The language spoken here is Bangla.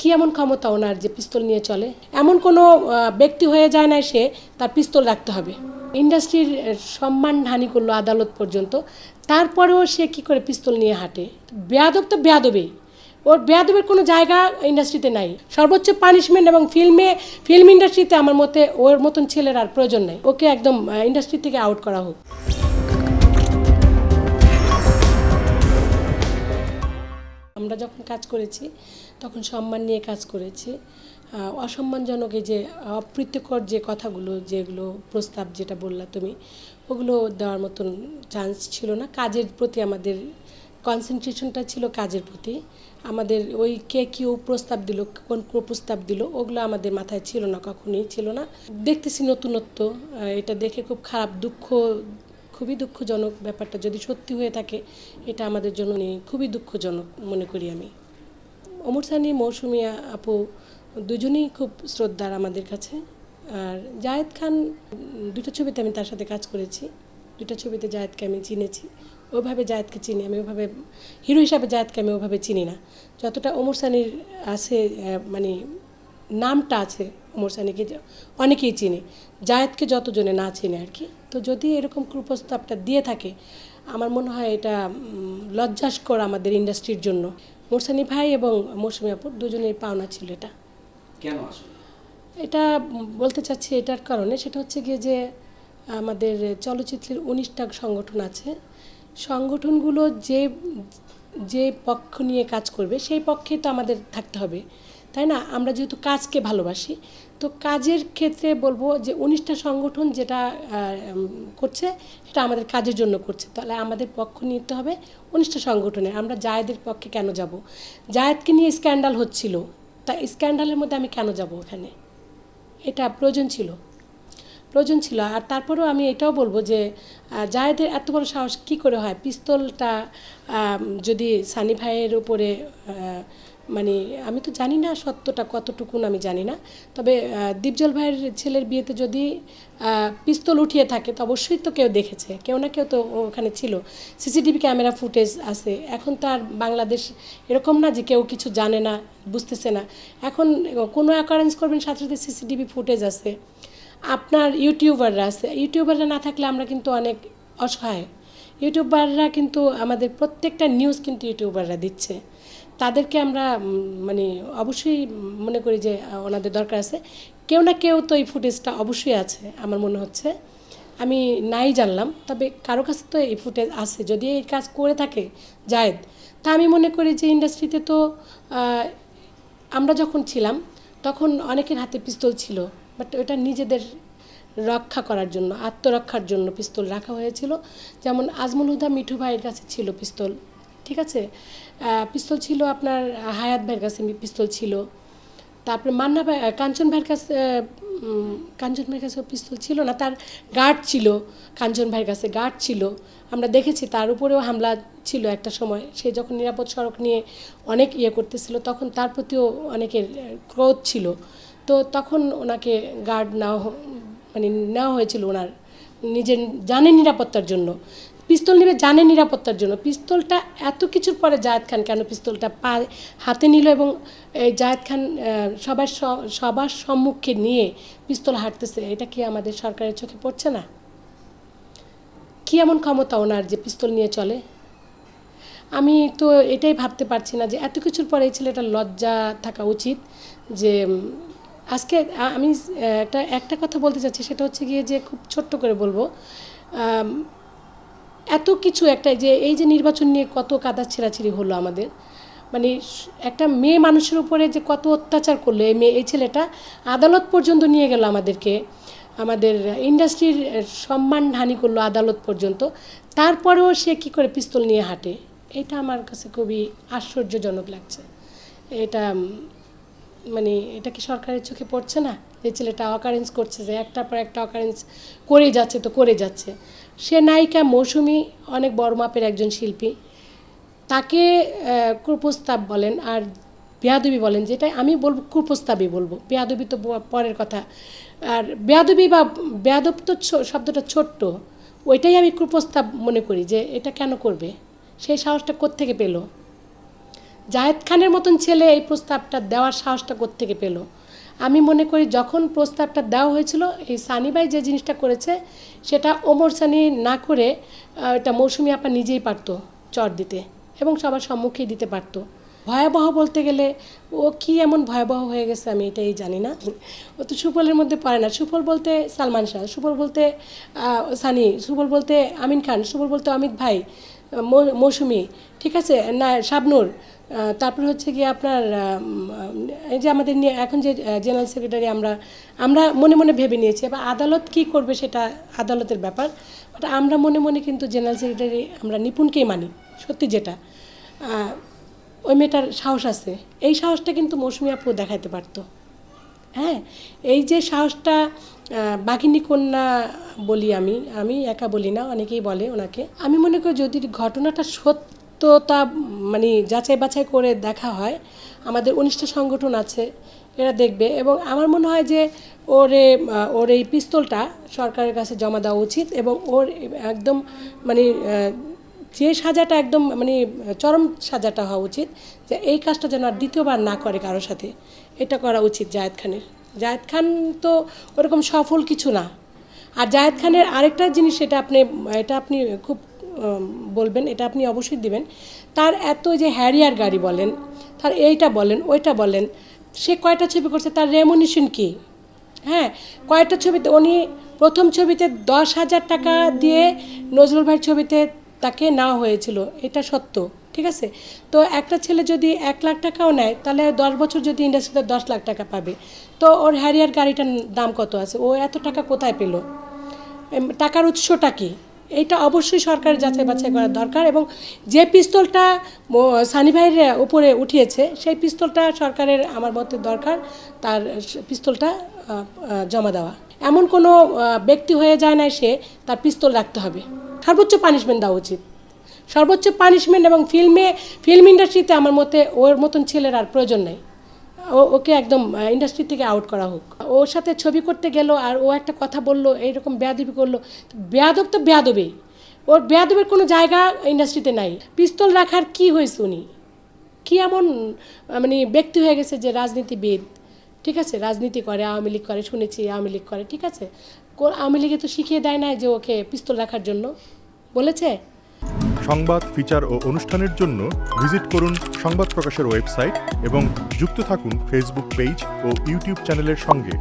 কি এমন ক্ষমতা ওনার যে পিস্তল নিয়ে চলে? এমন কোনো ব্যক্তি হয়ে যায় না সে, তার পিস্তল রাখতে হবে। ইন্ডাস্ট্রির সম্মান হানি করল আদালত পর্যন্ত। তারপরেও সে কি করে পিস্তল নিয়ে হাঁটে? বেয়াদব তো বেয়াদবেই। ওর বেয়াদবের কোনো জায়গা ইন্ডাস্ট্রিতে নাই। সর্বোচ্চ পানিশমেন্ট এবং ফিল্মে, ফিল্ম ইন্ডাস্ট্রিতে আমার মতে ওর মতন ছেলের আর প্রয়োজন নেই। ওকে একদম ইন্ডাস্ট্রি থেকে আউট করা হোক। আমরা যখন কাজ করেছি তখন সম্মান নিয়ে কাজ করেছি। অসম্মানজনক এই যে, অপ্রীতিকর যে কথাগুলো, যেগুলো প্রস্তাব যেটা বললা তুমি, ওগুলো দেওয়ার মতন চান্স ছিল না। কাজের প্রতি আমাদের কনসেন্ট্রেশনটা ছিল কাজের প্রতি। আমাদের ওই কে কেউ প্রস্তাব দিল, কোন প্রস্তাব দিল, ওগুলো আমাদের মাথায় ছিল না, কখনোই ছিল না। দেখতেছি নতুনত্ব এটা দেখে খুব খারাপ দুঃখ, খুবই দুঃখজনক ব্যাপারটা যদি সত্যি হয়ে থাকে, এটা আমাদের জন্য খুবই দুঃখজনক মনে করি আমি। অমর সানি, মৌসুমি আপু দুজনেই খুব শ্রদ্ধার আমাদের কাছে। আর জায়েদ খান, দুটো ছবিতে আমি তার সাথে কাজ করেছি। দুটো ছবিতে জায়েদকে আমি চিনেছি। ওইভাবে জায়েদকে চিনি, আমি ওভাবে, হিরো হিসাবে জায়েদকে আমি ওভাবে চিনি না। যতটা ওমর সানির আছে মানে নামটা আছে ওমর সানিকে অনেকেই চিনে। জায়েদকে যতজনে না চিনে আর কি। তো যদি এরকম কুপ্রস্তাবটা দিয়ে থাকে, আমার মনে হয় এটা লজ্জাস্কর আমাদের ইন্ডাস্ট্রির জন্য। মোরসানি ভাই এবং মৌসুমি আপুর দুজনেই পাওনা ছিল এটা। কেন আসলে? এটা বলতে চাচ্ছি এটার কারণে সেটা হচ্ছে গিয়ে যে আমাদের চলচ্চিত্রের উনিশটা সংগঠন আছে। সংগঠনগুলো যে যে পক্ষ নিয়ে কাজ করবে সেই পক্ষে তো আমাদের থাকতে হবে। তাই না? আমরা যেহেতু কাজকে ভালোবাসি, তো কাজের ক্ষেত্রে বলব যে উনিশটা সংগঠন যেটা করছে, সেটা আমাদের কাজের জন্য করছে। তাহলে আমাদের পক্ষ নিতে হবে উনিশটা সংগঠনে আমরা জায়েদের পক্ষে কেন যাব? জায়েদকে নিয়ে স্ক্যান্ডাল হচ্ছিল, তা স্ক্যান্ডালের মধ্যে আমি কেন যাব ওখানে এটা প্রয়োজন ছিল। প্রয়োজন ছিল। আর তারপরেও আমি এটাও বলব যে জায়েদের এত বড় সাহস কী করে হয়? পিস্তলটা যদি সানি ভাইয়ের উপরে মানে আমি তো জানি না সত্যটা কতটুকুন আমি জানি না। তবে দীপজল ভাইয়ের ছেলের বিয়েতে যদি পিস্তল উঠিয়ে থাকে, তো অবশ্যই তো কেউ দেখেছে। কেউ না কেউ তো ওখানে ছিল। সিসিটিভি ক্যামেরা ফুটেজ আছে। এখন তো আর বাংলাদেশ এরকম না যে কেউ কিছু জানে না, বুঝতেছে না। এখন কোনো অ্যাকারেন্স করবেন, সাথে সাথে সিসিটিভি ফুটেজ আছে। আপনার ইউটিউবাররা আছে। ইউটিউবাররা না থাকলে আমরা কিন্তু অনেক অসহায়। ইউটিউবাররা কিন্তু আমাদের প্রত্যেকটা নিউজ কিন্তু ইউটিউবাররা দিচ্ছে। তাদেরকে আমরা মানে অবশ্যই মনে করি যে ওনাদের দরকার আছে। কেউ না কেউ তো এই ফুটেজটা অবশ্যই আছে, আমার মনে হচ্ছে। আমি নাই জানলাম, তবে কারও কাছে তো এই ফুটেজ আছে। যদি এই কাজ করে থাকে জায়েদ, তা আমি মনে করি যে ইন্ডাস্ট্রিতে তো আমরা যখন ছিলাম, তখন অনেকের হাতে পিস্তল ছিল, বাট ওটা নিজেদের রক্ষা করার জন্য, আত্মরক্ষার জন্য পিস্তল রাখা হয়েছিল। যেমন আজমল হুদা মিঠু ভাইয়ের কাছে ছিল পিস্তল। ঠিক আছে? পিস্তল ছিল আপনার হায়াত ভাইয়ের কাছে পিস্তল ছিল। তারপরে মান্না ভাই কাঞ্চন ভাইয়ের কাছে কাঞ্চন ভাইয়ের কাছে পিস্তল ছিল না, তার গার্ড ছিল, কাঞ্চন ভাইয়ের কাছে গার্ড ছিল। আমরা দেখেছি তার উপরেও হামলা ছিল একটা সময়। সে যখন নিরাপদ সড়ক নিয়ে অনেক ইয়ে করতেছিল, তখন তার প্রতিও অনেকের ক্রোধ ছিল। তো তখন ওনাকে গার্ড নেওয়া মানে নেওয়া হয়েছিল ওনার নিজের জানের নিরাপত্তার জন্য। পিস্তল নেবে জানের নিরাপত্তার জন্য। পিস্তলটা এত কিছুর পরে জায়েদ খান, কেন পিস্তলটা পা, হাতে নিল এবং এই জায়েদ খান সবার সবার সম্মুখে নিয়ে পিস্তল হাঁটতেছে, এটা কি আমাদের সরকারের চোখে পড়ছে না? কি এমন ক্ষমতা ওনার যে পিস্তল নিয়ে চলে? আমি তো এটাই ভাবতে পারছি না যে এত কিছুর পরে এই ছেলেটার লজ্জা থাকা উচিত যে আজকে আমি একটা একটা কথা বলতে চাচ্ছি, সেটা হচ্ছে গিয়ে যে খুব ছোট্ট করে বলব এত কিছু একটা যে এই যে নির্বাচন নিয়ে কত কাদা ছেঁড়াছিড়ি হলো আমাদের। মানে একটা মেয়ে মানুষের উপরে যে কত অত্যাচার করল, এই মেয়ে, এই ছেলেটা আদালত পর্যন্ত নিয়ে গেল আমাদেরকে। আমাদের ইন্ডাস্ট্রির সম্মান হানি করল আদালত পর্যন্ত। তারপরেও সে কি করে পিস্তল নিয়ে হাঁটে? এটা আমার কাছে খুবই আশ্চর্যজনক লাগছে। এটা মানে এটা কি সরকারের চোখে পড়ছে না? যে ছেলেটা অকারেন্স করছে যে একটার পর একটা অকারেন্স করে যাচ্ছে, তো করে যাচ্ছে। সে নায়িকা মৌসুমি অনেক বড় মাপের একজন শিল্পী। তাকে কুপ্রস্তাব বলেন আর বেয়াদবি বলেন, যেটা আমি বলব, কুপ্রস্তাবই বলব। বেয়াদবি তো পরের কথা। আর বেয়াদবি বা বেয়াদব তো শব্দটা ছোট্ট। ওইটাই আমি কুপ্রস্তাব মনে করি যে এটা কেন করবে? সেই সাহসটা কোত্থেকে পেল? জাহেদ খানের মতন ছেলে এই প্রস্তাবটা দেওয়ার সাহসটা কোত্থেকে পেল? আমি মনে করি যখন প্রস্তাবটা দেওয়া হয়েছিল, এই সানিবাই যে জিনিসটা করেছে, সেটা ওমর সানি না করে এটা মৌসুমি আপা নিজেই পারতো চট দিতে এবং সবার সম্মুখেই দিতে পারতো। ভয়াবহ বলতে গেলে, ও কি এমন ভয়াবহ হয়ে গেছে আমি এটাই জানি না। ও তো সুফলের মধ্যে পড়ে না। সুফল বলতে সালমান শাহ, সুফল বলতে সানি, সুফল বলতে আমিন খান, সুফল বলতে অমিত ভাই মৌসুমি, ঠিক আছে? না, শাবনুর তারপর হচ্ছে গিয়ে আপনার এই যে আমাদের নিয়ে এখন যে জেনারেল সেক্রেটারি আমরা আমরা মনে মনে ভেবে নিয়েছি। এবার আদালত কি করবে সেটা আদালতের ব্যাপার বাট আমরা মনে মনে কিন্তু জেনারেল সেক্রেটারি আমরা নিপুণকেই মানি, সত্যি যেটা। ওই মেয়েটার সাহস আছে। এই সাহসটা কিন্তু মৌসুমি আপু দেখাইতে পারতো। হ্যাঁ এই যে সাহসটা বাঘিনী কন্যা বলি আমি আমি একা বলি না, অনেকেই বলে ওনাকে। আমি মনে করি যদি ঘটনাটা সত্যতা মানে যাচাই বাছাই করে দেখা হয়, আমাদের উনিশটা সংগঠন আছে, এরা দেখবে। এবং আমার মনে হয় যে ওরে ওর এই পিস্তলটা সরকারের কাছে জমা দেওয়া উচিত এবং ওর একদম মানে যে সাজাটা একদম মানে চরম সাজাটা হওয়া উচিত, যে এই কাজটা যেন আর দ্বিতীয়বার না করে কারোর সাথে, এটা করা উচিত জায়েদ খানের। জায়েদ খান তো ওরকম সফল কিছু না। আর জায়েদ খানের আরেকটা জিনিস এটা আপনি এটা আপনি খুব বলবেন, এটা আপনি অবশ্যই দিবেন, তার এত যে হ্যারিয়ার গাড়ি বলেন, তার এইটা বলেন, ওইটা বলেন, সে কয়টা ছবি করছে, তার রেমুনেশন কী? হ্যাঁ কয়েকটা ছবিতে, উনি প্রথম ছবিতে দশ হাজার টাকা দিয়ে নজরুল ভাইয়ের ছবিতে তাকে নেওয়া হয়েছিল, এটা সত্য, ঠিক আছে? তো একটা ছেলে যদি এক লাখ টাকাও নেয়, তাহলে দশ বছর যদি ইন্ডাস্ট্রিতে দশ লাখ টাকা পাবে। তো ওর হ্যারিয়ার গাড়িটার দাম কত আছে? ও এত টাকা কোথায় পেল? টাকার উৎসটা কি? এইটা অবশ্যই সরকারের যাচাই বাছাই করা দরকার এবং যে পিস্তলটা সানি ভাইয়ের উপরে উঠিয়েছে, সেই পিস্তলটা সরকারের আমার মতে দরকার, তার পিস্তলটা জমা দেওয়া। এমন কোনো ব্যক্তি হয়ে যায় না সে, তার পিস্তল রাখতে হবে। সর্বোচ্চ পানিশমেন্ট দেওয়া উচিত। সর্বোচ্চ পানিশমেন্ট এবং ফিল্মে ফিল্ম ইন্ডাস্ট্রিতে আমার মতে ওর মতন ছেলের আর প্রয়োজন নেই। ও, ওকে একদম ইন্ডাস্ট্রি থেকে আউট করা হোক। ওর সাথে ছবি করতে গেল আর ও একটা কথা বলল, এইরকম বেয়াদবি করল। বেয়াদব তো বেয়াদবি। ওর বেয়াদবের কোনো জায়গা ইন্ডাস্ট্রিতে নাই। পিস্তল রাখার কি হয়েছে উনি? কি এমন মানে ব্যক্তি হয়ে গেছে যে রাজনীতিবিদ ঠিক আছে? রাজনীতি করে, আওয়ামী লীগ করে, শুনেছি আওয়ামী লীগ করে, ঠিক আছে? আওয়ামী লীগে তো শিখিয়ে দেয় না যে ওকে পিস্তল রাখার জন্য। বলেছে? সংবাদ, ফিচার ও অনুষ্ঠানের জন্য ভিজিট করুন সংবাদ প্রকাশের ওয়েবসাইট এবং যুক্ত থাকুন ফেসবুক পেজ ও ইউটিউব চ্যানেলের সঙ্গে।